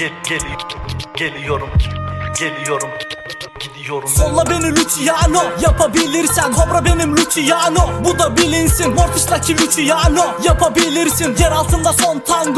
Gel, gel, geliyorum, geliyorum, gidiyorum. Solla beni Luciano Yapabilirsen Kobra benim Luciano. Bu da bilinsin Mortis'taki Luciano. Yapabilirsin Yer altında son tango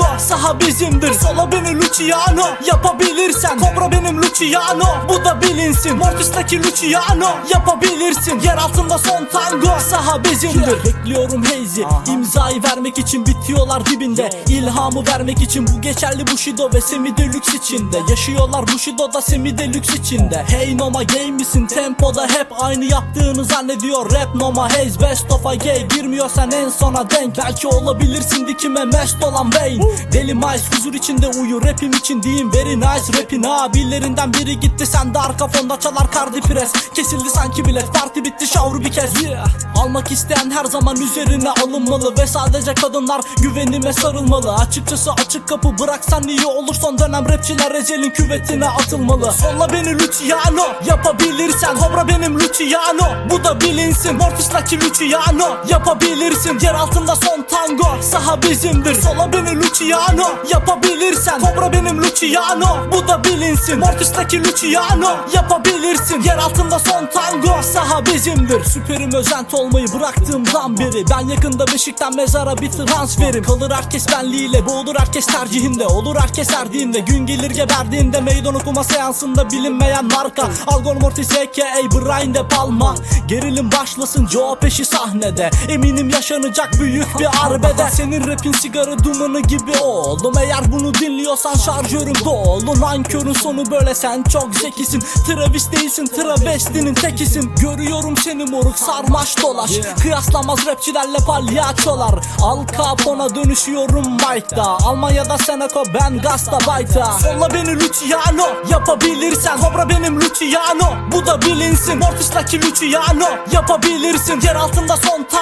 Saha bizimdir. Solla beni Luciano. Yapabilirsen Kobra benim Luciano. Bu da bilinsin. Mortis'taki Luciano. Yapabilirsin. Yer altında son tango. Saha bizimdir. Bekliyorum Hazy imzayı vermek için bitiyorlar dibinde. İlhamı vermek için bu geçerli Bushido ve Semi Deluxe içinde. Yaşıyorlar Bushido'da Semi Deluxe içinde. Hey Noma gay misin? Tempoda hep aynı yaptığını zannediyor Rap Noma. Haze best of a gay. Girmiyorsan en sona denk. Belki olabilirsin dikime mest olan Wayne. Deli Mice huzur içinde uyu rapim için diyeyim very nice. Rapin abilerinden biri gitti sen de arka fonda çalar Cardi Press Kesildi sanki bilet parti bitti şavru bir kez. Yeah. Almak isteyen her zaman üzerine alınmalı Ve sadece kadınlar güvenime sarılmalı. Açıkçası açık kapı bıraksan iyi olur Son dönem rapçiler ecelin küvetine atılmalı. Solla beni Luciano yapabilirsen Kobra benim Luciano bu da bilinsin. Mortis'taki Luciano yapabilirsin. Yer altında son tango saha bizimdir. Sola beni Luciano yapabilirsen Kobra benim Luciano. Bu da bilinsin. Mortis'taki Luciano. Yapabilirsin. Yer altında son tango. Saha bizimdir. Süperim özent olmayı bıraktığımdan beri Ben yakında Beşik'ten mezara bir transferim Kalır herkes benliğiyle boğulur herkes tercihinde. Olur herkes erdiğinde. Gün gelir geberdiğinde Meydan okuma seansında bilinmeyen marka. Algor Mortis aka Brian De Palma. Gerilim başlasın Joe peşi sahnede. Eminim yaşanacak büyük bir arbede. Senin rapin sigara dumanı gibi oldum. Eğer bunu dinliyorsan şarjörüm dolu Nankörün sonu böyle sen çok zekisin. Travis değilsin travestinin tekisin. Görüyorum seni moruk sarmaş dolaş. Kıyaslamaz rapçilerle palyaçolar. Al Capone'a dönüşüyorum Mike'da. Almanya'da Seneco ben Gastabite'a Solla beni Luciano yapabilirsen. Kobra benim Luciano bu da bilinsin. Mortis'taki Luciano yapabilirsin. Yer altında son saha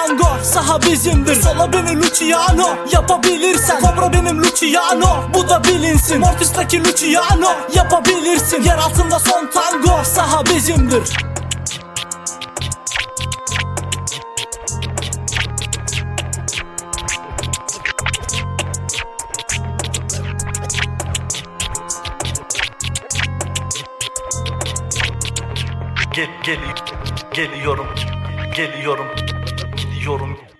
bizimdir. Solla beni Luciano yapabilirsen Kobra benim Luciano bu da bilinsin. Mortis'taki Luciano yapabilirsin. Yer altında son tango saha bizimdir. Gel, gel, geliyorum, geliyorum, gidiyorum.